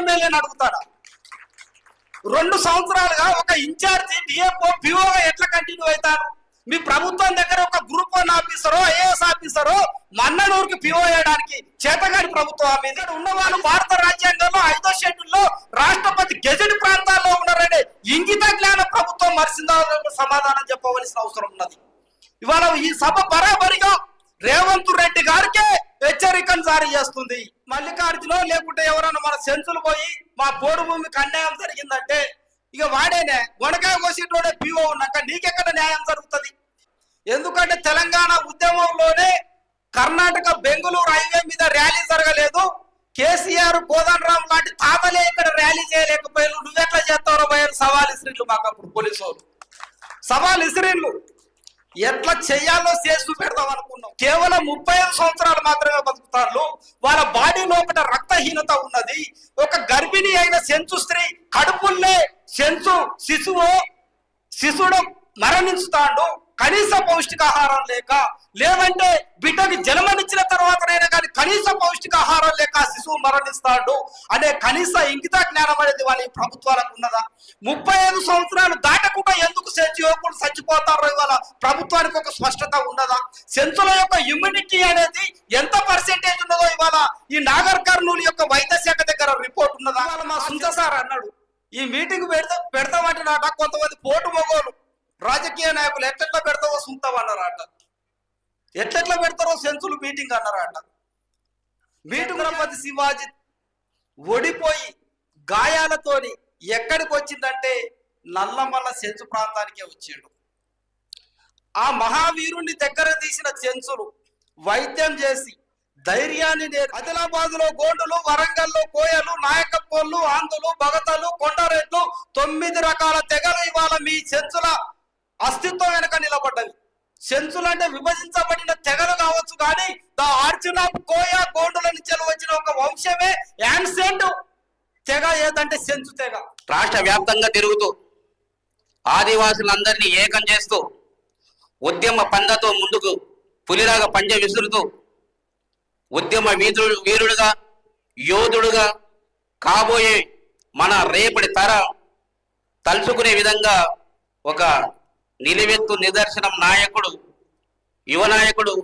ఎమ్మెల్యేని అడుగుతాడా? రెండు సంవత్సరాలుగా ఒక ఇన్ఛార్జి డిఎఫ్ఓ పిఓగా ఎట్లా కంటిన్యూ అవుతారు? మీ ప్రభుత్వం దగ్గర ఒక గ్రూప్ వన్ ఆఫీసరో ఐఏఎస్ ఆఫీసరో మన్ననూరుకి పిఓ వేయడానికి చేతగాని ప్రభుత్వం మీద. ఇక్కడ ఉన్న వాళ్ళు భారత రాజ్యాంగంలో ఐదో షెడ్యూల్లో రాష్ట్రపతి గెజెట్ ప్రాంతాల్లో ఉన్నారనే ఇంగిత జ్ఞాన ప్రభుత్వం మరిసిందా సమాధానం చెప్పవలసిన అవసరం ఉన్నది. ఇవాళ ఈ సభ బరాబరిగా రేవంత్ రెడ్డి గారికే హెచ్చరికను జారీ చేస్తుంది. మల్లికార్జున లేకుంటే ఎవరైనా మన సెన్సులు పోయి మా పోడు భూమికి అన్యాయం జరిగిందంటే ఇక వాడేనే గొనకాయ కోసేటోడే పీఓ ఉన్నాక నీకెక్కడ న్యాయం జరుగుతుంది? ఎందుకంటే తెలంగాణ ఉద్యమంలోనే కర్ణాటక బెంగళూరు హైవే మీద ర్యాలీ జరగలేదు. కేసీఆర్ కోదండరాం లాంటి తాతలే ఇక్కడ ర్యాలీ చేయలేకపోయారు. నువ్వెట్లా చేస్తారో పోయారు సవాల్ ఇసిరిళ్ళు మాకు అప్పుడు పోలీసు వాళ్ళు. సవాల్ ఇసిరిళ్ళు ఎట్లా చేయాలో చేసి చూపెడదాం అనుకున్నాం. కేవలం ముప్పై ఐదు సంవత్సరాలు మాత్రమే బతుకుతారు వాళ్ళ బాడీ లోపల రక్తహీనత ఉన్నది. ఒక గర్భిణి అయిన సెంచు స్త్రీ కడుపుల్లే సెంచు శిశువు శిశువుడు మరణించుతాడు. కనీస పౌష్టికాహారం లేక లేదంటే బిడ్డకి జన్మనిచ్చిన తర్వాతనైనా కానీ కనీస పౌష్టికాహారం లేక శిశువు మరణిస్తాడు అనే కనీస ఇంకిత జ్ఞానం అనేది వాళ్ళ ఈ ప్రభుత్వాలకు ఉన్నదా? ముప్పై ఐదు సంవత్సరాలు దాటకుండా ఎందుకు సెంచు యువకులు చచ్చిపోతారో ఇవాళ ప్రభుత్వానికి ఒక స్పష్టత ఉన్నదా? సెంచుల యొక్క ఇమ్యూనిటీ అనేది ఎంత పర్సెంటేజ్ ఉన్నదో ఇవాళ ఈ నాగర్ కర్నూలు యొక్క వైద్య శాఖ దగ్గర రిపోర్ట్ ఉన్నదా? మా సుంత సార్ అన్నాడు. ఈ మీటింగ్ పెడతా పెడతామంటే నాట కొంతమంది పోటు మొగోలు రాజకీయ నాయకులు ఎట్లెట్లా పెడతావో సుంతావు అన్నారట ఎట్లెట్లా పెడతారో సెన్సులు మీటింగ్ అన్నారట. మీటింగ్ ఛత్రపతి శివాజీ ఓడిపోయి గాయాలతోని ఎక్కడికి వచ్చిందంటే నల్లమల్ల సెంచు ప్రాంతానికే వచ్చిండు. ఆ మహావీరుణ్ణి దగ్గర తీసిన చెంచులు వైద్యం చేసి ధైర్యాన్ని నేర్ ఆదిలాబాద్లో గోండులు వరంగల్లో కోయలు నాయకపోళ్ళు ఆంధులు భగతలు కొండరెడ్లు తొమ్మిది రకాల తెగలు ఇవాళ మీ చెంచుల అస్తిత్వం వెనక నిలబడ్డది. సెన్సులు అంటే విభజించబడిన తెగలు కావచ్చు కానీ ద ఆర్చిన్ కోయా కోయ గోండుల నుంచి వచ్చిన ఒక వంశమే యాన్సెంట్ తెగ ఏదంటే సెన్సు తెగ. రాష్ట్ర వ్యాప్తంగా తిరుగుతూ ఆదివాసులందరినీ ఏకం చేస్తూ ఉద్యమ పందతో ముందుకు పులిరాగా పంజ విసురుతూ ఉద్యమ వీధుడు వీరుడుగా యోధుడుగా కాబోయే మన రేపటి తర తలుచుకునే విధంగా ఒక నిలువెత్తు నిదర్శనం నాయకుడు యువ నాయకుడు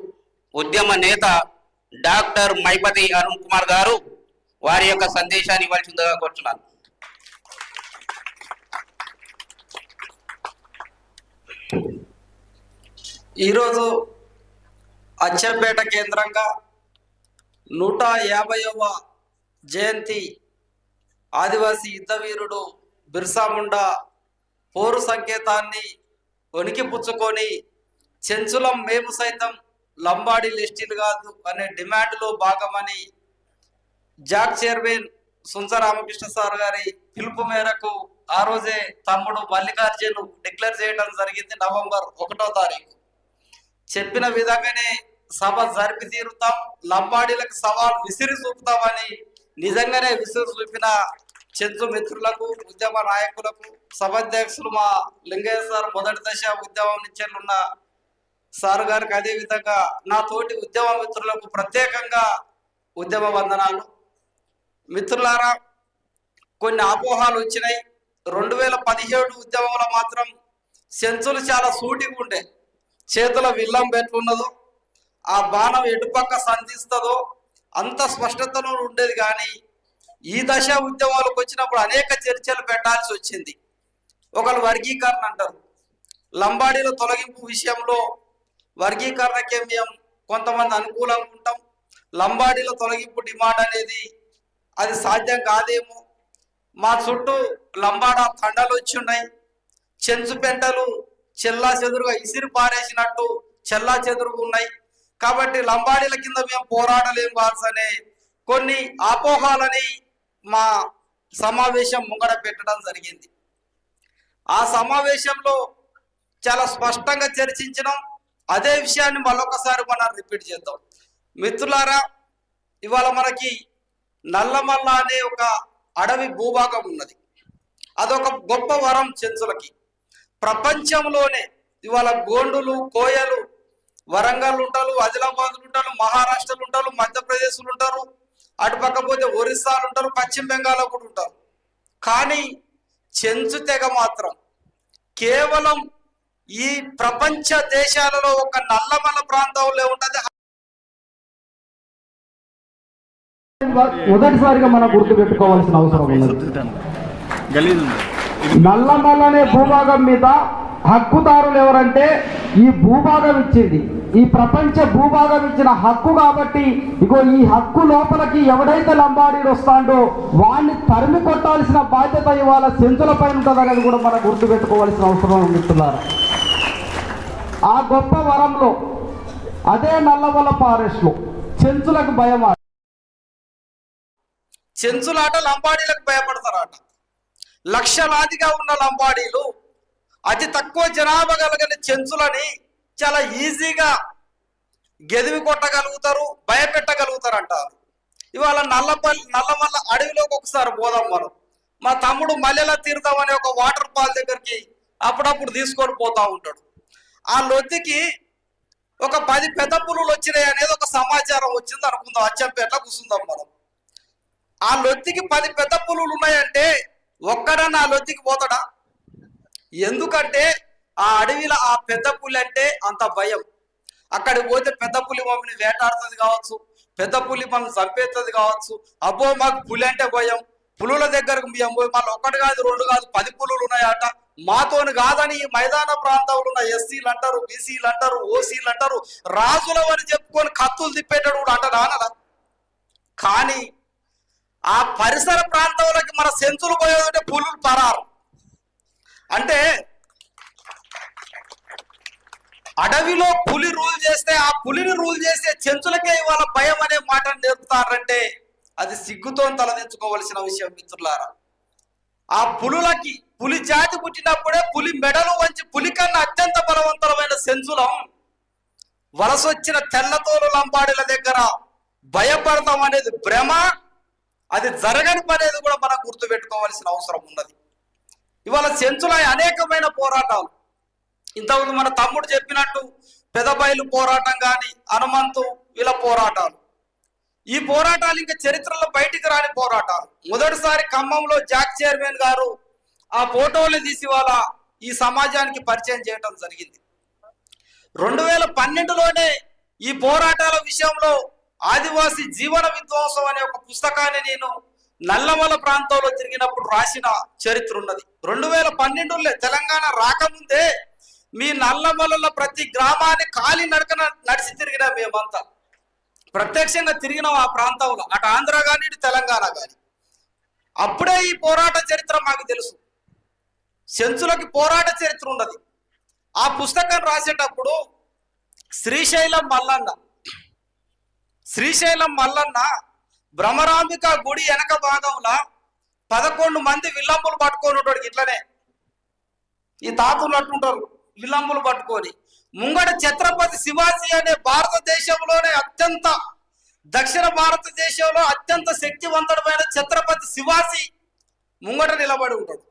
ఉద్యమ నేత డాక్టర్ మైపతి అరుణ్ కుమార్ గారు వారి యొక్క సందేశాన్ని ఇవ్వాల్సిందిగా కోరుచున్నాను. ఈరోజు అచ్చంపేట కేంద్రంగా నూట యాభైవ జయంతి ఆదివాసీ యుద్ధవీరుడు బిర్సా ముండా పోరు సంకేతాన్ని వణికిపుచ్చుకొని చెంచులం మేము సైతం లంబాడి లిస్టిల్ కాదు అనే డిమాండ్లో భాగమని JAC chairman Suncha Ramakrishna sir గారి పిలుపు మేరకు ఆ రోజే తమ్ముడు మల్లికార్జును డిక్లేర్ చేయడం జరిగింది నవంబర్ ఒకటో తారీఖు. చెప్పిన విధంగానే సభ జరిపి తీరుతాం లంబాడీలకు సవాల్ విసిరి చూపుతామని నిజంగానే విసిరి చూపిన చెంచు మిత్రులకు ఉద్యమ నాయకులకు సభాధ్యక్షులు మా లింగయ్య సార్ మొదటి దశ ఉద్యమం నుంచి ఉన్న సార్ గారికి అదే విధంగా నా తోటి ఉద్యమ మిత్రులకు ప్రత్యేకంగా ఉద్యమ వందనాలు. మిత్రులారా కొన్ని అపోహాలు వచ్చినాయి. రెండు వేల పదిహేడు ఉద్యమంలో మాత్రం సెంచులు చాలా సూటిగా ఉండే. చేతుల విల్లం పెట్టున్నదో ఆ బాణం ఎటుపక్క సంధిస్తుందో అంత స్పష్టతలో ఉండేది కానీ ఈ దశ ఉద్యమాలకు వచ్చినప్పుడు అనేక చర్చలు పెట్టాల్సి వచ్చింది. ఒకరు వర్గీకరణ అంటారు. లంబాడీల తొలగింపు విషయంలో వర్గీకరణకే మేము కొంతమంది అనుకూలంగా ఉంటాం. లంబాడీల తొలగింపు డిమాండ్ అనేది అది సాధ్యం కాదేమో. మా చుట్టూ లంబాడ తండలు వచ్చి ఉన్నాయి. చెంచు పెంటలు చెల్లా చెదురుగా ఇసిరి పారేసినట్టు చెల్లా చెదురుగా ఉన్నాయి. కాబట్టి లంబాడీల కింద మేము పోరాడలేం కాల్స్ అనే కొన్ని అపోహాలని మా సమావేశం ముంగడ పెట్టడం జరిగింది. ఆ సమావేశంలో చాలా స్పష్టంగా చర్చించినాం. అదే విషయాన్ని మరొకసారి మనం రిపీట్ చేద్దాం. మిత్రులారా ఇవాళ మనకి నల్లమల్ల అనే ఒక అడవి భూభాగం ఉన్నది. అదొక గొప్ప వరం చెంచులకి. ప్రపంచంలోనే ఇవాళ గోండులు కోయలు వరంగల్ ఉంటారు ఆదిలాబాద్లు ఉంటారు మహారాష్ట్రలు ఉంటారు మధ్యప్రదేశ్లు ఉంటారు అటు పోతే ఒరిస్సాలు ఉంటారు పశ్చిమ బెంగాల్లో కూడా ఉంటారు. కానీ చెంచు తెగ మాత్రం. కేవలం ఈ ప్రపంచ దేశాలలో ఒక నల్లమల్ల ప్రాంతంలో ఉంటది మొదటిసారిగా మనం గుర్తు పెట్టుకోవాల్సిన అవసరం ఉన్నది నల్లమల్లనే భూభాగం మీద హక్కుదారులు ఎవరంటే ఈ భూభాగం ఇచ్చింది. ఈ ప్రపంచ భూభాగం ఇచ్చిన హక్కు కాబట్టి ఇగో ఈ హక్కు లోపలికి ఎవడైతే లంబాడీలు వస్తాడో వాడిని తరిమి కొట్టాల్సిన బాధ్యత ఇవాళ సెంచుల పైన ఉంటుందనేది కూడా మనం గుర్తు పెట్టుకోవాల్సిన అవసరం ఉంటున్నారు ఆ గొప్ప వరంలో అదే నల్లమల్ల ఫారెస్ట్లో చెంచులకు భయం చెంచులాట లంబాడీలకు భయపడతారట. లక్షలాదిగా ఉన్న లంబాడీలు అతి తక్కువ జనాభా కలగని చెంచులని చాలా ఈజీగా గెదివి కొట్టగలుగుతారు భయపెట్టగలుగుతారు అంటారు ఇవాళ నల్లపల్లి నల్లమల్ల అడవిలోకి ఒకసారి పోదాం మనం. మా తమ్ముడు మల్లెల తీర్థం అనే ఒక వాటర్ ఫాల్ దగ్గరికి అప్పుడప్పుడు తీసుకొని పోతా ఉంటాడు. ఆ లొత్తికి ఒక పది పెద్ద పులులు వచ్చినాయి అనేది ఒక సమాచారం వచ్చింది అనుకుందాం. అచ్చంపేట కూర్చుందాం మనం. ఆ లొత్తికి పది పెద్ద పులులు ఉన్నాయంటే ఒక్కడన్నా ఆ లొత్తికి పోతాడా? ఎందుకంటే ఆ అడవిలో ఆ పెద్ద పులి అంటే అంత భయం. అక్కడికి పోతే పెద్ద పులి మమ్మల్ని వేటాడుతుంది కావచ్చు పెద్ద పులి మనం చంపేస్తుంది కావచ్చు. అబ్బో మాకు పులి అంటే భయం. పులుల దగ్గరకు మేము పోయి మళ్ళీ ఒకటి కాదు రెండు కాదు పది పులులు ఉన్నాయట. మాతోని కాదని ఈ మైదాన ప్రాంతంలో ఉన్న ఎస్సీలు అంటారు బీసీలు అంటారు ఓసీలు అంటారు రాజుల అని చెప్పుకొని కత్తులు తిప్పేటాడు కూడా అంటారు అనడా కానీ ఆ పరిసర ప్రాంతంలోకి మన సెంచులు పోయేదంటే పులులు పరారు. అంటే అడవిలో పులి రూల్ చేస్తే ఆ పులిని రూల్ చేసే చెంచులకే ఇవాళ భయం అనే మాట నేర్పుతారంటే అది సిగ్గుతో తలదించుకోవలసిన విషయం మిత్రులారా. ఆ పులులకి పులి జాతి పుట్టినప్పుడే పులి మెడలు వంచి పులి కన్నా అత్యంత బలవంతమైన సెంచులం వలసొచ్చిన తెల్లతోలు లంబాడీల దగ్గర భయపడతాం అనేది భ్రమ అది జరగని పనేది కూడా మనం గుర్తుపెట్టుకోవాల్సిన అవసరం ఉన్నది. ఇవాళ చెంచుల అనేకమైన పోరాటాలు. ఇంతకుముందు మన తమ్ముడు చెప్పినట్టు పెదబయలు పోరాటం కానీ హనుమంతు వీళ్ళ పోరాటాలు. ఈ పోరాటాలు ఇంకా చరిత్రలో బయటికి రాని పోరాటాలు. మొదటిసారి ఖమ్మంలో జాక్ చైర్మన్ గారు ఆ ఫోటోలు తీసి వాళ్ళ ఈ సమాజానికి పరిచయం చేయడం జరిగింది. రెండు వేల పన్నెండులోనే ఈ పోరాటాల విషయంలో ఆదివాసి జీవన విధ్వంసం అనే ఒక పుస్తకాన్ని నేను నల్లమల ప్రాంతంలో తిరిగినప్పుడు రాసిన చరిత్ర ఉన్నది. రెండు వేల పన్నెండులో తెలంగాణ రాకముందే మీ నల్లమలలో ప్రతి గ్రామాన్ని కాలి నడక నడిచి తిరిగిన మేమంతా. ప్రత్యక్షంగా తిరిగినాం ఆ ప్రాంతంలో. అటు ఆంధ్ర కానీ ఇటు తెలంగాణ కానీ అప్పుడే ఈ పోరాట చరిత్ర మాకు తెలుసు. సెంచులకి పోరాట చరిత్ర ఉన్నది. ఆ పుస్తకం రాసేటప్పుడు శ్రీశైలం మల్లన్న శ్రీశైలం మల్లన్న భ్రమరాంబిక గుడి వెనక భాగంలో పదకొండు మంది విల్లంబులు పట్టుకొని ఉంటాడు ఇట్లనే. ఈ తాతులు అట్టుంటారు విల్లంబులు పట్టుకొని. ముంగట ఛత్రపతి శివాజీ అనే భారతదేశంలోనే అత్యంత దక్షిణ భారతదేశంలో అత్యంత శక్తివంతుడమైన ఛత్రపతి శివాజీ ముంగట నిలబడి ఉంటాడు.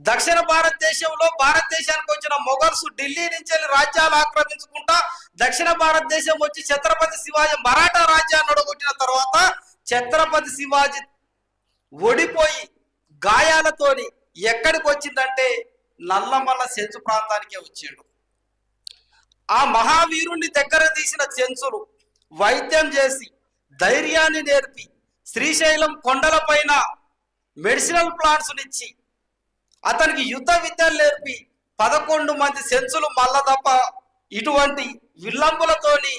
దక్షిణ భారతదేశంలో భారతదేశానికి వచ్చిన మొఘల్స్ ఢిల్లీ నుంచి వెళ్ళి రాజ్యాలు ఆక్రమించుకుంటా దక్షిణ భారతదేశం వచ్చి ఛత్రపతి శివాజీ మరాఠా రాజ్యాన్ని అడగొట్టిన తర్వాత ఛత్రపతి శివాజీ ఓడిపోయి గాయాలతోని ఎక్కడికి వచ్చిందంటే నల్లమల్ల చెంచు ప్రాంతానికే వచ్చాడు. ఆ మహావీరుణ్ణి దగ్గర తీసిన చెంచులు వైద్యం చేసి ధైర్యాన్ని నేర్పి శ్రీశైలం కొండలపైన మెడిసినల్ ప్లాంట్స్నిచ్చి అతనికి యుద్ధ విద్యలు నేర్పి పదకొండు మంది సెంచులు మల్ల తప్ప ఇటువంటి విల్లంబులతోని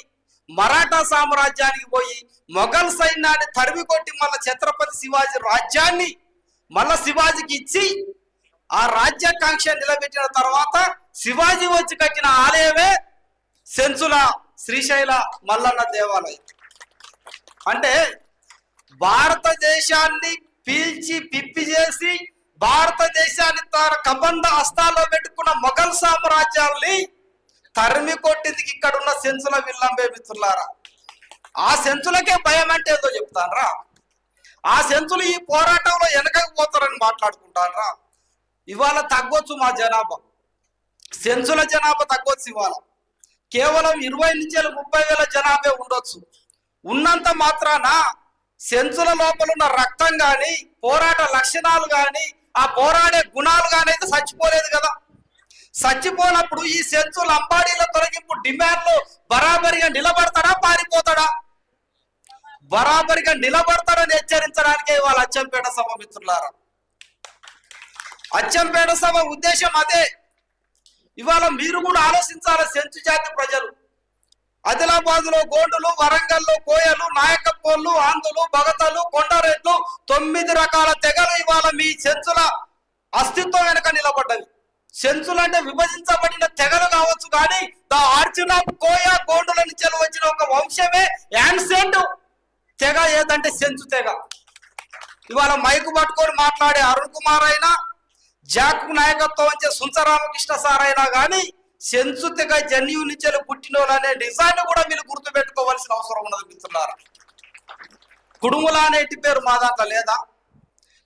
మరాఠా సామ్రాజ్యానికి పోయి మొఘల్ సైన్యాన్ని తరిమి కొట్టి మళ్ళా ఛత్రపతి శివాజీ రాజ్యాన్ని మళ్ళా శివాజీకి ఇచ్చి ఆ రాజ్యాకాంక్ష నిలబెట్టిన తర్వాత శివాజీ వచ్చి కట్టిన ఆలయమే సెంచుల శ్రీశైల మల్లన్న దేవాలయం. అంటే భారతదేశాన్ని పీల్చి పిప్పి చేసి భారతదేశాన్ని తన కబంధ హస్తాల్లో పెట్టుకున్న మొఘల్ సామ్రాజ్యాల్ని తరిమి కొట్టింది ఇక్కడ ఉన్న సెంచుల విల్లంబే మిత్రులారా. ఆ సెంచులకే భయం అంటే ఏదో చెప్తానరా. ఆ సెంచులు ఈ పోరాటంలో వెనకకు పోతారని మాట్లాడుకుంటానరా. ఇవాళ తగ్గొచ్చు మా జనాభా. సెంచుల జనాభా తగ్గొచ్చు ఇవాళ. కేవలం ఇరవై నుంచి ముప్పై వేల జనాభా ఉండొచ్చు. ఉన్నంత మాత్రాన సెన్సుల లోపల ఉన్న రక్తం కానీ పోరాట లక్షణాలు కానీ ఆ పోరాడే గుణాలు కానీ అయితే చచ్చిపోలేదు కదా. చచ్చిపోనప్పుడు ఈ సెన్సుల అంబాడీల తొలగింపు డిమాండ్లు బరాబరిగా నిలబడతాడా పారిపోతాడా? బరాబరిగా నిలబడతాడని హెచ్చరించడానికే ఇవాళ అచ్చంపేట సభ మిత్రులారా. అచ్చంపేట సభ ఉద్దేశం అదే. ఇవాళ మీరు కూడా ఆలోచించాలి సెంచు జాతి ప్రజలు. ఆదిలాబాద్లో గోండులు వరంగల్లో కోయలు నాయకపోళ్ళు ఆంధ్రులు భగతలు కొండరెడ్లు తొమ్మిది రకాల తెగలు ఇవాళ మీ సెంచుల అస్తిత్వం వెనక నిలబడ్డవి సెంచులు అంటే విభజించబడిన తెగలు కావచ్చు కానీ ద ఆర్జిన్ ఆఫ్ కోయ గోండుల నుంచి వచ్చిన ఒక వంశమే యాన్సెంట్. తెగ ఏదంటే సెంచు తెగ. ఇవాళ మైకు పట్టుకొని మాట్లాడే అరుణ్ కుమార్ అయినా జాక్ నాయకత్వం వచ్చే సుంచరామకృష్ణ సార్ అయినా కానీ సెన్సు తెగ జన్యు నిత్యలు పుట్టిన అనే నిజాన్ని కూడా మీరు గుర్తు పెట్టుకోవాల్సిన అవసరం ఉన్నది మిత్రులారా. కుడుముల అనే ఇంటి పేరు మా దాంట్లో లేదా?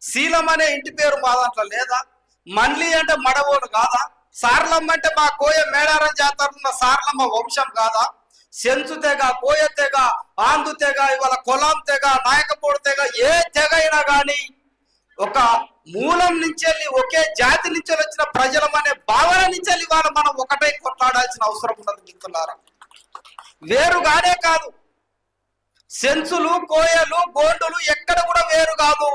శీలం అనే ఇంటి పేరు మా దాంట్లో లేదా? మన్లి అంటే మడవోడు కాదా? సార్లమ్మ అంటే మా కోయ మేడారం జాతర ఉన్న సార్లమ్మ వంశం కాదా? సెంచు తెగ కోయ తెగ ఆందు తెగ ఇవాళ కొలాం తెగ నాయకపోడు తెగ ఏ తెగ అయినా కానీ ఒక మూలం నుంచి వెళ్ళి ఒకే జాతి నుంచి వచ్చిన ప్రజలం అనే భావన నుంచి వాళ్ళు ఇవాళ మనం ఒకటే కొట్లాడాల్సిన అవసరం ఉన్నది మిత్రులారా. వేరుగానే కాదు. సెన్సులు కోయలు గోండులు ఎక్కడ కూడా వేరు కాదు.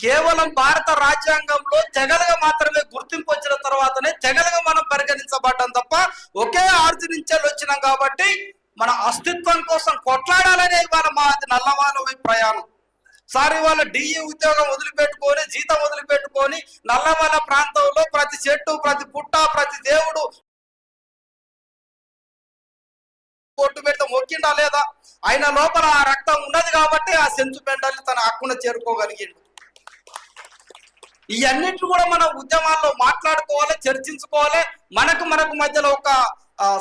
కేవలం భారత రాజ్యాంగంలో తెగలుగా మాత్రమే గుర్తింపు వచ్చిన తర్వాతనే తెగలుగా మనం పరిగణించబడ్డం తప్ప ఒకే ఆర్జు నుంచి వచ్చినాం కాబట్టి మన అస్తిత్వం కోసం కొట్లాడాలనే ఇవాళ మా నల్లవాళ్ళ వైపు ప్రయాణం. సార్ ఇవాళ డిఈ ఉద్యోగం వదిలిపెట్టుకొని జీతం వదిలిపెట్టుకొని నల్లమల ప్రాంతంలో ప్రతి చెట్టు ప్రతి పుట్ట ప్రతి దేవుడు కొట్టు పెడితే మొక్కిండా లేదా? ఆయన లోపల ఆ రక్తం ఉన్నది కాబట్టి ఆ సెంచు పెండల్ని తన హక్కున చేరుకోగలిగిండు. ఇవన్నిటి కూడా మనం ఉద్యమాల్లో మాట్లాడుకోవాలి చర్చించుకోవాలి. మనకు మనకు మధ్యలో ఒక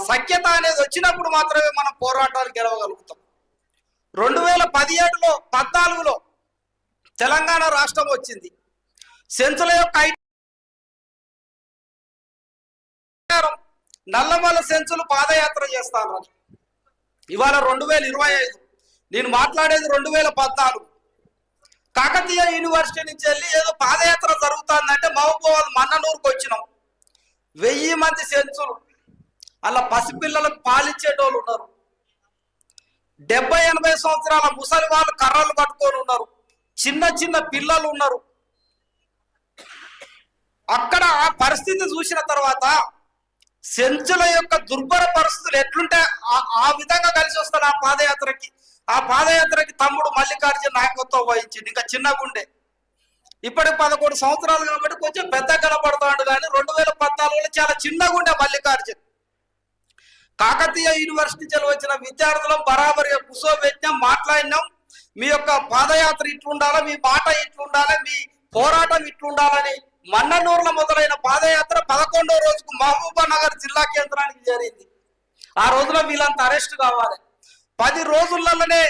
సఖ్యత అనేది వచ్చినప్పుడు మాత్రమే మనం పోరాటాలు గెలవగలుగుతాం. రెండు వేల పదిహేడులో పద్నాలుగులో తెలంగాణ రాష్ట్రం వచ్చింది. సెంచుల యొక్క నల్లమల్ల నల్లమల సెంచులు పాదయాత్ర చేస్తాను ఇవాళ రెండు వేల ఇరవై ఐదు. నేను మాట్లాడేది రెండు వేల పద్నాలుగు. కాకతీయ యూనివర్సిటీ నుంచి వెళ్ళి ఏదో పాదయాత్ర జరుగుతుందంటే మహబూబాబాద్ మన్ననూరుకు వచ్చినాం. వెయ్యి మంది సెంచులు. అలా పసిపిల్లలకు పాలిచ్చేటోళ్ళు ఉన్నారు. డెబ్బై ఎనభై సంవత్సరాల ముసలి వాళ్ళు కర్రలు కట్టుకొని ఉన్నారు. చిన్న చిన్న పిల్లలు ఉన్నారు. అక్కడ ఆ పరిస్థితి చూసిన తర్వాత సెంచుల యొక్క దుర్భర పరిస్థితులు ఎట్లుంటే ఆ- ఆ విధంగా కలిసి వస్తారు ఆ పాదయాత్రకి. ఆ పాదయాత్రకి తమ్ముడు మల్లికార్జున నాయకత్వం వహించింది ఇంకా చిన్నగుండే ఇప్పటికి పదకొండు సంవత్సరాలు కాబట్టి కొంచెం పెద్ద కనపడతాడు కానీ రెండు వేల పద్నాలుగులో చాలా చిన్నగుండే మల్లికార్జున్. కాకతీయ యూనివర్సిటీ వచ్చిన విద్యార్థులం బరాబరిగా కూర్చోబెట్టినాం మాట్లాడినాం. మీ యొక్క పాదయాత్ర ఇట్లుండాలా మీ మాట ఇట్లుండాలి మీ పోరాటం ఇట్లుండాలని మన్ననూరులో మొదలైన పాదయాత్ర పదకొండో రోజుకు మహబూబానగర్ జిల్లా కేంద్రానికి చేరింది. ఆ రోజున వీళ్ళంతా అరెస్ట్ కావాలి. పది రోజులలోనే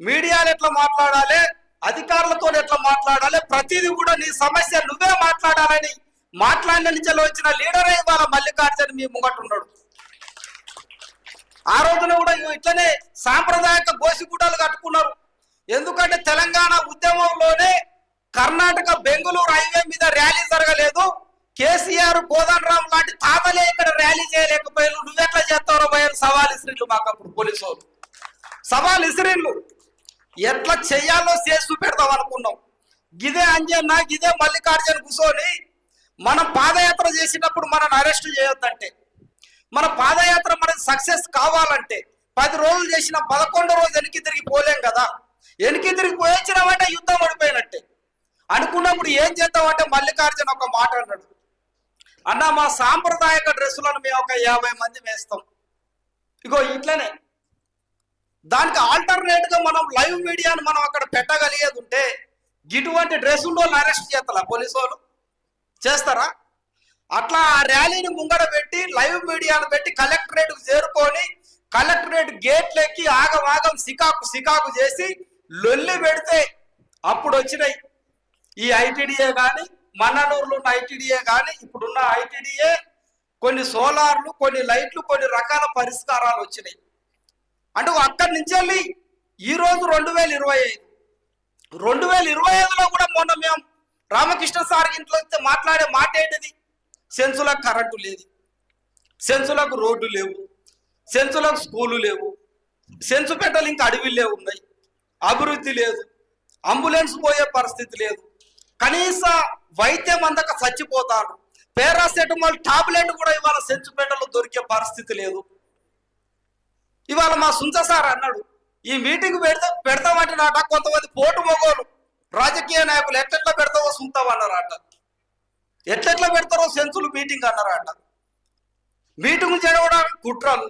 మీడియాలు ఎట్లా మాట్లాడాలి అధికారులతో ఎట్లా మాట్లాడాలి ప్రతిదీ కూడా నీ సమస్య నువ్వే మాట్లాడాలని మాట్లాడిన నుంచి వచ్చిన లీడరే ఇవాళ మల్లికార్జున మీ ముంగట్టున్నాడు ఆ రోజున కూడా ఇట్లనే సాంప్రదాయక గోసిగూడలు కట్టుకున్నారు. ఎందుకంటే తెలంగాణ ఉద్యమంలోనే కర్ణాటక బెంగళూరు హైవే మీద ర్యాలీ జరగలేదు. కేసీఆర్ కోదండ రామ్ లాంటి తాతలే ఇక్కడ ర్యాలీ చేయలేకపోయారు. నువ్వెట్లా చేస్తారో భయం సవాల్ ఇస్త్రీలు మాకు అప్పుడు పోలీసు వాళ్ళు. సవాల్ ఇస్త్రీలు ఎట్లా చెయ్యాలో చేసి చూపెడదాం అనుకున్నాం. గిదే అంజన్న గిదే మల్లికార్జున కూర్చొని మనం పాదయాత్ర చేసినప్పుడు మనల్ని అరెస్ట్ చేయొద్దంటే మన పాదయాత్ర మనకి సక్సెస్ కావాలంటే పది రోజులు చేసిన పదకొండు రోజు వెనక్కి తిరిగి పోలేం కదా? వెనక్కి తిరిగి పోయించినామంటే యుద్ధం ఓడిపోయినట్టే అనుకున్నప్పుడు ఏం చేద్దామంటే మల్లికార్జున ఒక మాట అన్నాడు. అన్న మా సాంప్రదాయక డ్రెస్సులను మేము ఒక యాభై మంది వేస్తాం. ఇగో ఇట్లనే. దానికి ఆల్టర్నేట్గా మనం లైవ్ మీడియాను మనం అక్కడ పెట్టగలిగేది ఉంటే ఇటువంటి డ్రెస్ వాళ్ళు అరెస్ట్ చేస్తారా పోలీసు వాళ్ళు చేస్తారా? అట్లా ఆ ర్యాలీని ముంగడ పెట్టి లైవ్ మీడియాను పెట్టి కలెక్టరేట్ చేరుకొని కలెక్టరేట్ గేట్లెక్కి ఎక్కి సికాకు సికాకు చేసి లొల్లి పెడితే అప్పుడు వచ్చినాయి ఈ ఐటీడీఏ కానీ మన్ననూరులో ఉన్న ఐటీడీఏ కానీ ఇప్పుడున్న ఐటీడీఏ కొన్ని సోలార్లు కొన్ని లైట్లు కొన్ని రకాల పరిష్కారాలు వచ్చినాయి. అంటే అక్కడి నుంచి వెళ్ళి ఈరోజు రెండు వేల ఇరవై ఐదు. రెండు వేల ఇరవై ఐదులో కూడా మొన్న మేము రామకృష్ణ సార్ ఇంట్లో వస్తే మాట్లాడే మాట ఏంటిది? సెన్సులకు కరెంటు లేదు. సెన్సులకు రోడ్డు లేవు. సెన్సులకు స్కూలు లేవు. సెన్సు పెట్టలు ఇంకా అడవిలే ఉన్నాయి. అభివృద్ధి లేదు. అంబులెన్స్ పోయే పరిస్థితి లేదు. కనీస వైద్యం అందక చచ్చిపోతాడు పారాసెటమాల్ టాబ్లెట్ కూడా ఇవాళ సెంచుపేటలో దొరికే పరిస్థితి లేదు. ఇవాళ మా సుంచ సార్ అన్నాడు ఈ మీటింగ్ పెడతా పెడతామంటే నాట కొంతమంది పోటు మొగోలు రాజకీయ నాయకులు ఎట్లెట్లా పెడతావో సుంతావు అన్నారట. ఎట్లెట్లా పెడతారో సెన్సులు మీటింగ్ అన్నారట. మీటింగ్ జరగడానికి కుట్రలు.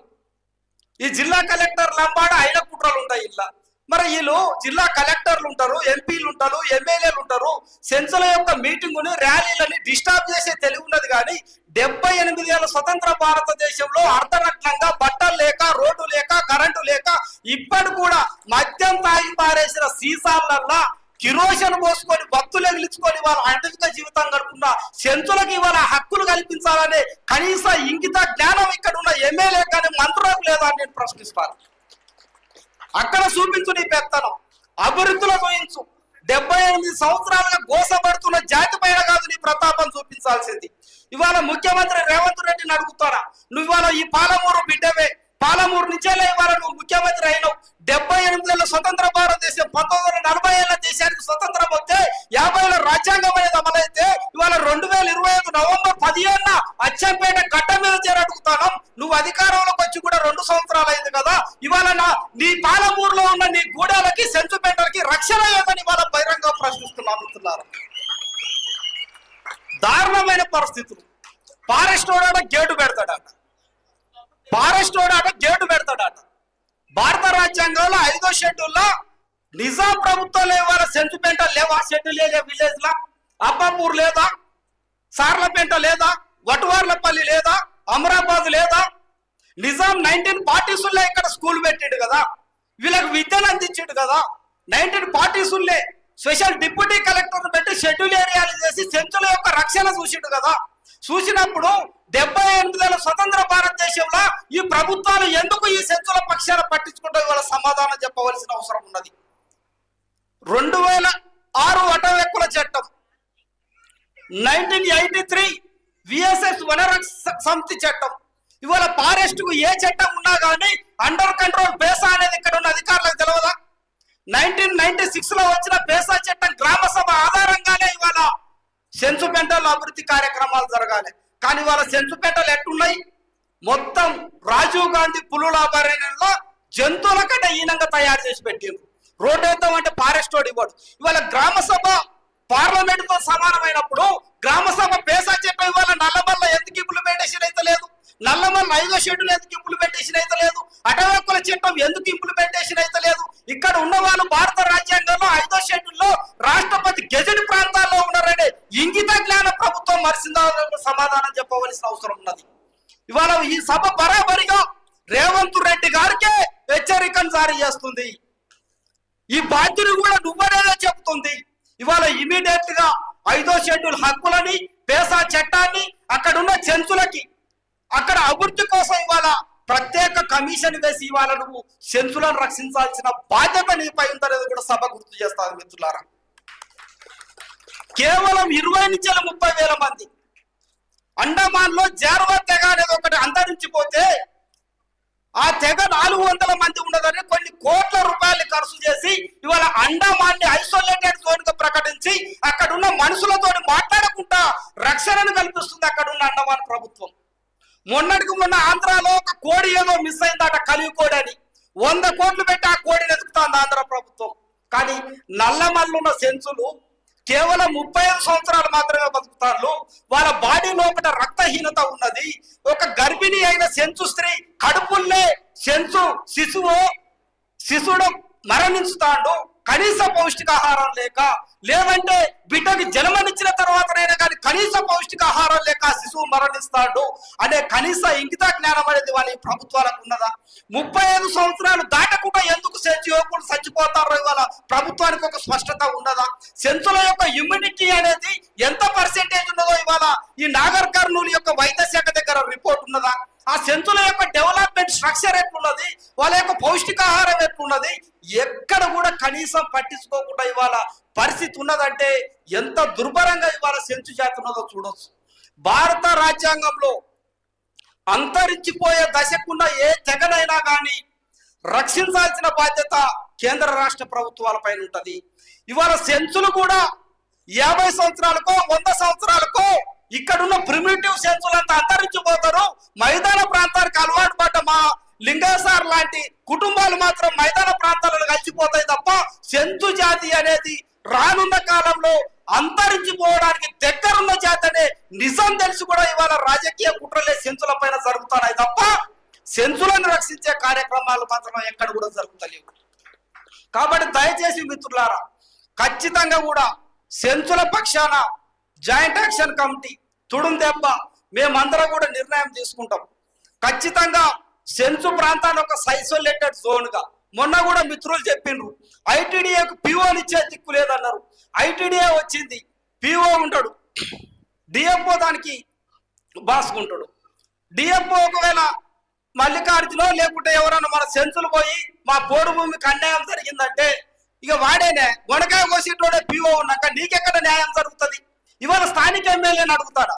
ఈ జిల్లా కలెక్టర్ లంబాడ ఆయన కుట్రలు ఉంటాయి ఇలా. మరి వీళ్ళు జిల్లా కలెక్టర్లు ఉంటారు ఎంపీలు ఉంటారు ఎమ్మెల్యేలు ఉంటారు. సెన్సుల యొక్క మీటింగుని ర్యాలీలని డిస్టర్బ్ చేసే తెలివి ఉన్నది కానీ డెబ్బై ఎనిమిది ఏళ్ళ స్వతంత్ర భారతదేశంలో అర్ధనగ్నంగా బట్టలు లేక రోడ్డు లేక కరెంటు లేక ఇప్పటి కూడా మద్యం తాగి పారేసిన సీసాలల్లా కిరోషన్ పోసుకొని భక్తులు ఎగిలించుకొని వాళ్ళ అటవిక జీవితం గడుపున్న సెంతులకు ఇవాళ హక్కులు కల్పించాలనే కనీస ఇంకిత జ్ఞానం ఇక్కడ ఉన్న ఎమ్మెల్యే కానీ మంత్రులకు లేదా అని నేను ప్రశ్నిస్తాను. అక్కడ చూపించు నీ పెత్తనం. అభివృద్ధిలో చూపించు డెబ్బై ఎనిమిది సంవత్సరాలుగా గోసపడుతున్న జాతి పైన కాదు నీ ప్రతాపం చూపించాల్సింది. ఇవాళ ముఖ్యమంత్రి రేవంత్ రెడ్డిని అడుగుతారా నువ్వు ఇవాళ ఈ పాలమూరు బిడ్డవే. పాలమూరు నుంచేలే ఇవాళ నువ్వు ముఖ్యమంత్రి అయినావు. డెబ్బై ఎనిమిదిలో స్వతంత్ర భారతదేశం పంతొమ్మిది వందల నలభై ఏళ్ళ దేశానికి స్వతంత్రం వస్తే యాభై ఏళ్ళ రాజ్యాంగం అనేది అమలైతే ఇవాళ రెండు వేల ఇరవై ఐదు నవంబర్ పదిహేనున అచ్చంపేట గడ్డ క్లియర్ అడుగుతాను. నువ్వు అధికారంలోకి వచ్చి కూడా రెండు సంవత్సరాలు అయింది కదా ఇవాళ నా నీ పాలమూరులో ఉన్న నీ గూడాలకి సెంచుపేటలకి రక్షణ ఏమని ఇవాళ బహిరంగ ప్రశ్నిస్తున్నాను దారుణమైన పరిస్థితులు. ఫారెస్ట్ వాడాట గేటు పెడతాడట. ఫారెస్ట్ వాడాట గేటు పెడతాడట. భారత రాజ్యాంగంలో ఐదో షెడ్యూల్లో నిజాం ప్రభుత్వం ఇవాళ సెంచుపేట లేవా. షెడ్యూల్ లేదే విలేజ్ లా అబ్బాపూర్ లేదా? సార్లపేంట లేదా? వటువార్లపల్లి లేదా? అమరాబాద్ లేదా నిజాం నైన్టీన్ ఫార్టీసుల్లో ఇక్కడ స్కూల్ పెట్టాడు కదా. వీళ్ళకి విద్యను అందించాడు కదా. నైన్టీన్ ఫార్టీసుల్లే స్పెషల్ డిప్యూటీ కలెక్టర్ పెట్టి షెడ్యూల్ ఏరియాలు చేసి సెంచుల యొక్క రక్షణ చూసిండు కదా. చూసినప్పుడు డెబ్బై వేల స్వతంత్ర భారతదేశంలో ఈ ప్రభుత్వాలు ఎందుకు ఈ సెంచుల పక్షాలు పట్టించుకుంటూ ఇవాళ సమాధానం చెప్పవలసిన అవసరం ఉన్నది. రెండు వేల ఆరు అటవెక్కుల చట్టం నైన్టీన్ ఎయిటీ త్రీ విఎస్ఎస్ వనరక్ష సమితి చట్టం. ఇవాళ ఫారెస్ట్కు ఏ చట్టం ఉన్నా కానీ అండర్ కంట్రోల్ పేసా అనేది ఇక్కడ ఉన్న అధికారులకు తెలియదా నైన్టీన్ నైన్టీ సిక్స్లో వచ్చిన పేసా చట్టం గ్రామ సభ ఆధారంగానే ఇవాళ సెన్సుపేటలో అభివృద్ధి కార్యక్రమాలు జరగాలి. కానీ ఇవాళ సెన్సుపేటలు ఎట్టున్నాయి? మొత్తం రాజీవ్ గాంధీ పులుల అభయారణ్యంలో జంతువుల కంటే ఈనంగా తయారు చేసి పెట్టింది రోడ్డు వేద్దాం అంటే ఫారెస్ట్ రోడ్ ఇవ్వడు. ఇవాళ గ్రామ సభ పార్లమెంట్తో సమానమైనప్పుడు గ్రామ సభ పేసా చెప్పే నల్లమల్ల లేదు ఇంప్లిమెంటేషన్ అయితే లేదు. అటవక్కుల చట్టం ఎందుకు ఇంప్లిమెంటేషన్ అయితే లేదు? ఇక్కడ ఉన్న వాళ్ళు భారత రాజ్యాంగంలో ఐదో షెడ్యూల్లో రాష్ట్రపతి గెజెట్ ప్రాంతాల్లో ఉన్నారనే ఇంగిత జ్ఞాన ప్రభుత్వం మరిసిందా సమాధానం చెప్పవలసిన అవసరం ఉన్నది. ఇవాళ ఈ సభ బరాబరిగా రేవంత్ రెడ్డి గారికే హెచ్చరికను జారీ చేస్తుంది. ఈ బాధ్యులు కూడా నువ్వనేదో చెప్తుంది. ఇవాళ ఇమీడియట్గా ఐదో షెడ్యూల్ హక్కులని పేసా చట్టాన్ని అక్కడున్న చెంచులకి అక్కడ అభివృద్ధి కోసం ఇవాళ ప్రత్యేక కమిషన్ వేసి ఇవాళ నువ్వు సెన్సులను రక్షించాల్సిన బాధ్యత నీపై ఉందనేది కూడా సభ గుర్తు చేస్తాను మిత్రులారా. కేవలం ఇరవై నుంచి ముప్పై వేల మంది అండమాన్లో జార్వా తెగ అనేది ఒకటి అంతరించిపోతే ఆ తెగ నాలుగు వందల మంది ఉన్నదని కొన్ని కోట్ల రూపాయలు ఖర్చు చేసి ఇవాళ అండమాన్ని ఐసోలేటెడ్ జోన్గా ప్రకటించి అక్కడున్న మనుషులతో మాట్లాడకుండా రక్షణను కల్పిస్తుంది అక్కడున్న అండమాన్ ప్రభుత్వం. మొన్నటికి మొన్న ఆంధ్రాలో ఒక కోడి ఏదో మిస్ అయిందట కలిగి కోడి అని. వంద కోట్లు పెట్టి ఆ కోడిని ఎదుగుతుంది ఆంధ్ర ప్రభుత్వం. కానీ నల్లమల్లున్న సెన్సులు కేవలం ముప్పై ఐదు సంవత్సరాలు మాత్రమే బతుకుతారు వాళ్ళ బాడీ లోపల రక్తహీనత ఉన్నది. ఒక గర్భిణి అయిన సెన్సు స్త్రీ కడుపుల్లే సెన్సు శిశువు శిశువుడు మరణించుతాడు. కనీస పౌష్టికాహారం లేక లేదంటే బిడ్డకి జన్మనిచ్చిన తర్వాతనైనా కానీ కనీస పౌష్టికాహారం లేక శిశువు మరణిస్తాడు. అనే కనీస ఇంకిత జ్ఞానం అనేది వాళ్ళ ప్రభుత్వాలకు ఉన్నదా? ముప్పై ఐదు సంవత్సరాలు దాటకుండా ఎందుకు సెంచు యువకులు చచ్చిపోతారో ఇవాళ ప్రభుత్వానికి ఒక స్పష్టత ఉన్నదా? సెంచుల యొక్క ఇమ్యూనిటీ అనేది ఎంత పర్సెంటేజ్ ఉన్నదో ఇవాళ ఈ నాగర్ కర్నూలు యొక్క వైద్య శాఖ దగ్గర రిపోర్ట్ ఉన్నదా? ఆ సెంచుల యొక్క డెవలప్మెంట్ స్ట్రక్చర్ ఎట్లున్నది? వాళ్ళ యొక్క పౌష్టికాహారం ఎట్లున్నది? ఎక్కడ కూడా కనీసం పట్టించుకోకుండా ఇవాళ పరిస్థితి ఉన్నదంటే ఎంత దుర్భరంగా ఇవాళ సెంచు జాతి ఉన్నదో చూడొచ్చు. భారత రాజ్యాంగంలో అంతరించిపోయే దశకున్న ఏ తెగనైనా కానీ రక్షించాల్సిన బాధ్యత కేంద్ర రాష్ట్ర ప్రభుత్వాల పైన ఉంటుంది. ఇవాళ సెన్సులు కూడా యాభై సంవత్సరాలకో వంద సంవత్సరాలకో ఇక్కడున్న ప్రిమిటివ్ సెన్సులంతా అంతరించిపోతారు. మైదాన ప్రాంతానికి అలవాటు పడ్డ మా లింగసార్ లాంటి కుటుంబాలు మాత్రం మైదాన ప్రాంతాలను కలిసిపోతాయి తప్ప సెంతు జాతి అనేది రానున్న కాలంలో అంతరించిపోవడానికి దగ్గరున్న జాతి అనే నిజం తెలిసి కూడా ఇవాళ రాజకీయ కుట్రలే సెంచుల పైన జరుగుతున్నాయి తప్ప సెంచులను రక్షించే కార్యక్రమాలు మాత్రం ఎక్కడ కూడా జరుగుతలేవు. కాబట్టి దయచేసి మిత్రులారా ఖచ్చితంగా కూడా సెంచుల పక్షాన జాయింట్ యాక్షన్ కమిటీ తుడుం దెబ్బ. మేమందరం కూడా నిర్ణయం తీసుకుంటాం. ఖచ్చితంగా సెన్సు ప్రాంతాన్ని ఒక సైసోలేటెడ్ జోన్గా. మొన్న కూడా మిత్రులు చెప్పిండ్రు ఐటీడీఏకు పీఓని ఇచ్చే దిక్కు లేదన్నారు. ఐటీడీఏ వచ్చింది పిఓ ఉంటాడు. డిఎఫ్ఓ దానికి బాసుకుంటాడు డిఎఫ్ఓ ఒకవేళ మల్లికార్జునో లేకుంటే ఎవరన్నా మన సెన్సులు పోయి మా పోడు భూమికి అన్యాయం జరిగిందంటే ఇక వాడేనే. గొనకాయ కోసేటోడే పిఓ ఉన్నాక నీకెక్కడ న్యాయం జరుగుతుంది? ఇవాళ స్థానిక ఎమ్మెల్యేని అడుగుతాడా?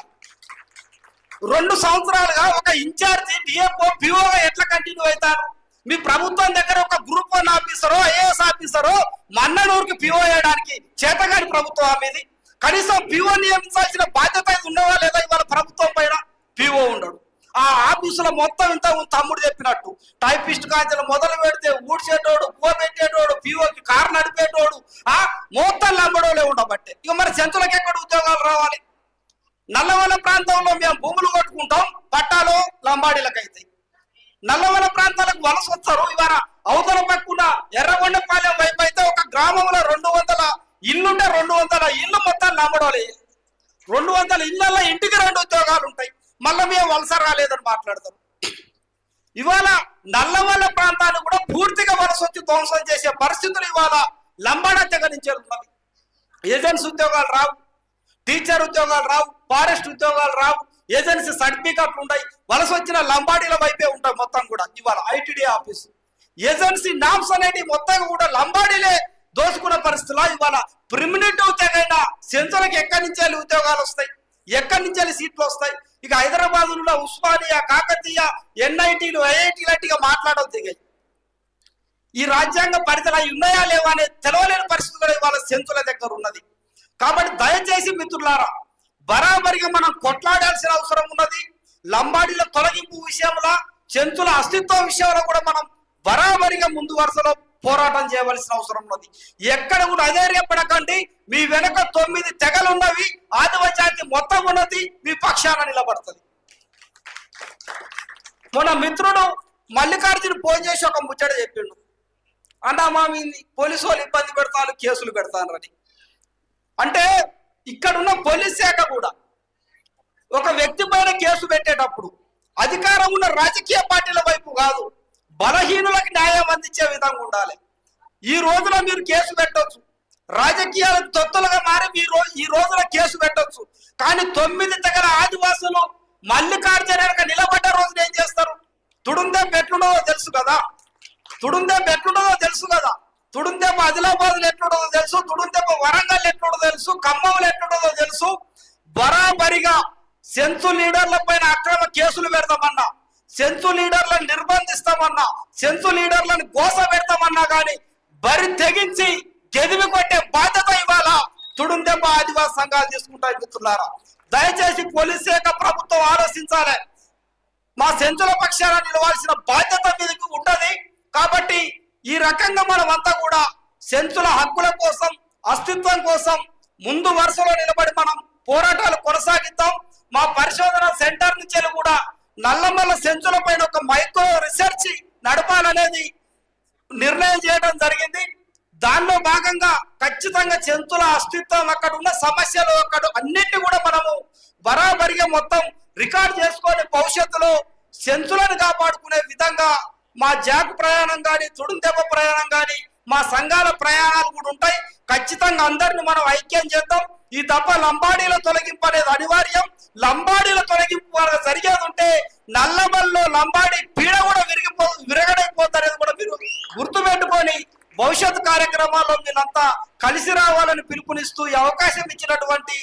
రెండు సంవత్సరాలుగా ఒక ఇన్ఛార్జి డిఎఫ్ఓ పిఓగా ఎట్లా కంటిన్యూ అవుతారు? మీ ప్రభుత్వం దగ్గర ఒక గ్రూప్ వన్ ఆఫీసరో ఐఏఎస్ ఆఫీసరో మన్ననూరుకి పిఓ వేయడానికి చేతగాని ప్రభుత్వం మీది. కనీసం పిఓ నియమించాల్సిన బాధ్యత ఇది ఉండవా లేదా ఇవాళ ప్రభుత్వం పైన? పిఓ ఉండడు. ఆ ఆఫీసులో మొత్తం ఇంత తమ్ముడు చెప్పినట్టు. టైపిస్ట్ కాంచెలు మొదలు పెడితే ఊడ్చేటోడు పో పెట్టేటోడు పిఓకి కారు నడిపేటోడు ఆ మొత్తం లంబడోలే ఉండబట్టే. ఇక మరి సెంతులకు ఎక్కడ ఉద్యోగాలు రావాలి? నల్లవల ప్రాంతంలో మేము భూములు కొట్టుకుంటాం పట్టాలు లంబాడీలకు అవుతాయి నల్లవల ప్రాంతాలకు వలస వస్తారు ఇవాళ అవతల పక్కన ఎర్రగొండపాలెం వైపు అయితే ఒక గ్రామంలో రెండు వందల ఇల్లుంటే రెండు వందల ఇల్లు మొత్తం లంబడోలే రెండు వందల ఇళ్ళల్లో ఇంటికి రెండు ఉద్యోగాలు ఉంటాయి. మళ్ళీ మేము వలస రాలేదని మాట్లాడతారు ఇవాళ నల్లవల్ల ప్రాంతాన్ని కూడా పూర్తిగా వలస వచ్చి ధ్వంసం చేసే పరిస్థితులు ఇవాళ లంబాడ తెగ నుంచి ఉన్నవి ఏజెన్సీ ఉద్యోగాలు రావు. టీచర్ ఉద్యోగాలు రావు. ఫారెస్ట్ ఉద్యోగాలు రావు. ఏజెన్సీ సర్టిఫికెట్లు ఉన్నాయి వలస వచ్చిన లంబాడీల వైపే ఉంటాయి మొత్తం కూడా ఇవాళ ఐటీడీ ఆఫీస్. ఏజెన్సీ నామ్స్ అనేది మొత్తం కూడా లంబాడీలే దోచుకున్న పరిస్థితుల్లో ఇవాళ ప్రిమినెంట్ తెగైన సెంచులకు ఎక్కడి నుంచి ఉద్యోగాలు వస్తాయి? ఎక్కడి నుంచి వెళ్ళి సీట్లు వస్తాయి? ఇక హైదరాబాద్లో ఉస్మానియా కాకతీయ ఎన్ఐటీలు ఐఐటీ లాంటిగా మాట్లాడడం దిగాయి. ఈ రాజ్యాంగ పరిధిలో అవి ఉన్నాయా లేవా అనే తెలవలేని పరిస్థితులు ఇవాళ సెంతుల దగ్గర ఉన్నది. కాబట్టి దయచేసి మిత్రులారా బరాబరిగా మనం కొట్లాడాల్సిన అవసరం ఉన్నది. లంబాడీల తొలగింపు విషయంలో చెంచుల అస్తిత్వ విషయంలో కూడా మనం బరాబరిగా ముందు వరుసలో పోరాటం చేయవలసిన అవసరం ఉన్నది. ఎక్కడ కూడా అధైర్యపడకండి మీ వెనక తొమ్మిది తెగలున్నవి ఆదివ జాతి మొత్తం ఉన్నది. మీ పక్షాన నిలబడుతుంది. మన మిత్రుడు మల్లికార్జున ఫోన్ చేసి ఒక ముచ్చట చెప్పిండు. అన్నా మా మీ పోలీసు వాళ్ళు ఇబ్బంది పెడతాను కేసులు పెడతాను అని. అంటే ఇక్కడున్న పోలీస్ శాఖ కూడా ఒక వ్యక్తి పైన కేసు పెట్టేటప్పుడు అధికారం ఉన్న రాజకీయ పార్టీల వైపు కాదు. బలహీనులకు న్యాయం అందించే విధంగా ఉండాలి. ఈ రోజున మీరు కేసు పెట్టొచ్చు. రాజకీయాలకు తొత్తులుగా మారి మీ రోజు ఈ రోజున కేసు పెట్టవచ్చు కానీ తొమ్మిది దగ్గర ఆదివాసులు మల్లికార్జునక నిలబడ్డ రోజున ఏం చేస్తారు? తుడుందే పెట్లుండదో తెలుసు కదా. తుడుందే ఎట్లుండదో తెలుసు కదా. తుడుందెప్ప ఆదిలాబాద్ ఎట్లుండదో తెలుసు. తుడుందెప్ప వరంగల్ ఎట్లుండదో తెలుసు. ఖమ్మంలో ఎట్లుండదో తెలుసు. బరాబరిగా సెన్సు లీడర్ల పైన అక్రమ కేసులు పెడతామన్నా సెన్సు లీడర్లను నిర్బంధిస్తామన్నా సెన్సు లీడర్లను గోస పెడతామన్నా కానీ బరి తెగించి గెదివి కొట్టే బాధ్యత ఇవ్వాలా? తుడుందెబ్బ ఆదివాసి సంఘాలు తీసుకుంటాయి మిత్రులారా దయచేసి పోలీస్ శాఖ ప్రభుత్వం ఆలోచించాలి. మా సెంచుల పక్షాన నిలవాల్సిన బాధ్యత మీదకి ఉంటది. కాబట్టి ఈ రకంగా మనం అంతా కూడా సెంచుల హక్కుల కోసం అస్తిత్వం కోసం ముందు వరుసలో నిలబడి మనం పోరాటాలు కొనసాగిద్దాం. మా పరిశోధన సెంటర్ నుంచి కూడా నల్లమల్ల సెంచుల పైన ఒక మైక్రో రీసెర్చ్ నడపాలనేది నిర్ణయం చేయడం జరిగింది. దానిలో భాగంగా ఖచ్చితంగా జంతువుల అస్తిత్వం అక్కడ ఉన్న సమస్యలు అక్కడ అన్నిటిని కూడా మనము బరాబరిగా మొత్తం రికార్డ్ చేసుకొని భవిష్యత్తులో సెంచులను కాపాడుకునే విధంగా మా జాక్ ప్రయాణం కానీ తుడుందెబ్బ ప్రయాణం కానీ మా సంఘాల ప్రయాణాలు కూడా ఉంటాయి. ఖచ్చితంగా అందరిని మనం ఐక్యం చేద్దాం. ఈ తప్ప లంబాడీల తొలగింపు అనేది అనివార్యం. లంబాడీల తొలగింపు జరిగేది ఉంటే నల్లబల్లో లంబాడి పీడ కూడా విరిగిపో విరగడైపోతారనేది కూడా మీరు గుర్తుపెట్టుకొని భవిష్యత్ కార్యక్రమాల్లో మీరంతా కలిసి రావాలని పిలుపునిస్తూ ఈ అవకాశం ఇచ్చినటువంటి